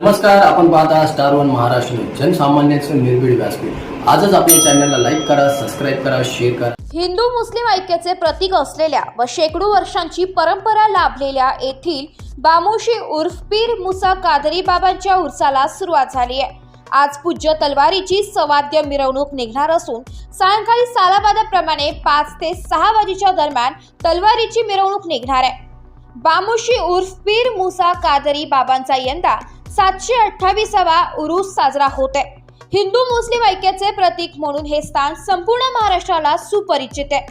नमस्कार आपण पाहता स्टार वन महाराष्ट्र जनसामान्यांचं निर्भीड व्यासपीठ. आजच आपल्या चॅनलला लाईक करा सबस्क्राईब करा शेअर करा. हिंदू मुस्लिम ऐक्याचे प्रतीक असलेल्या व शेकडो वर्षांची परंपरा लाभलेल्या येथील बामुशी उर्फ पीर मुसा कादरी बाबांच्या उर्साला सुरुवात झाली आहे. आज पूज्य तलवारीची सवाद्य मिरवणूक निघणार असून सायंकाळी सालाबादाप्रमाणे पाच ते सहा वाजेच्या दरम्यान तलवारीची मिरवणूक निघणार आहे. बामुशी उर्फ पीर मुसा कादरी बाबांचा यंदा सातशे अठ्ठावीसावा उरूस साजरा होत आहे. हिंदू मुस्लिम ऐक्याचे प्रतीक म्हणून हे स्थान संपूर्ण महाराष्ट्राला सुपरिचित आहे.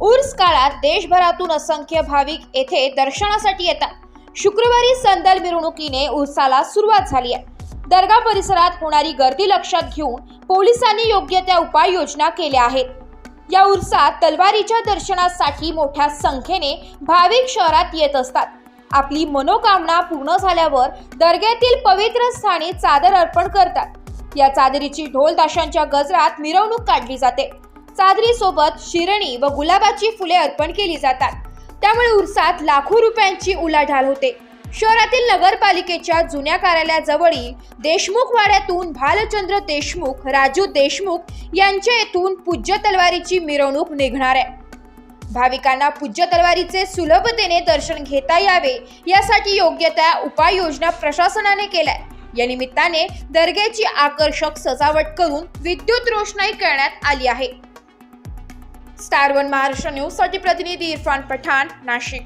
उर्स काळात देशभरातून असंख्य भाविक येथे दर्शनासाठी येतात. शुक्रवारी संदल मिरवणुकीने उर्साला सुरुवात झाली आहे. दर्गा परिसरात होणारी गर्दी लक्षात घेऊन पोलिसांनी योग्य त्या उपाययोजना केल्या आहेत. या उर्सात तलवारीच्या दर्शनासाठी मोठ्या संख्येने भाविक शहरात येत असतात. आपली मनोकामना पूर्ण झाल्यावर दर्ग्यातील पवित्र स्थानी चादर अर्पण करतात. या चादरीची ढोल ताशांच्या गजरात मिरवणूक काढली जाते. चादरी सोबत शिरणी व गुलाबाची फुले अर्पण केली जातात. त्यामुळे उरसात लाखो रुपयांची उलाढाल होते. शहरातील नगरपालिकेच्या जुन्या कार्यालयाजवळील देशमुख वाड्यातून भालचंद्र देशमुख राजू देशमुख यांच्या येथून पूज्य तलवारीची मिरवणूक निघणार आहे. भाविकांना पूज्य तलवारीचे सुलभतेने दर्शन घेता यावे यासाठी योग्य त्या उपाययोजना प्रशासनाने केल्या. या निमित्ताने दर्ग्याची आकर्षक सजावट करून विद्युत रोषणाई करण्यात आली आहे. स्टार वन महाराष्ट्र न्यूजसाठी प्रतिनिधी इरफान पठाण नाशिक.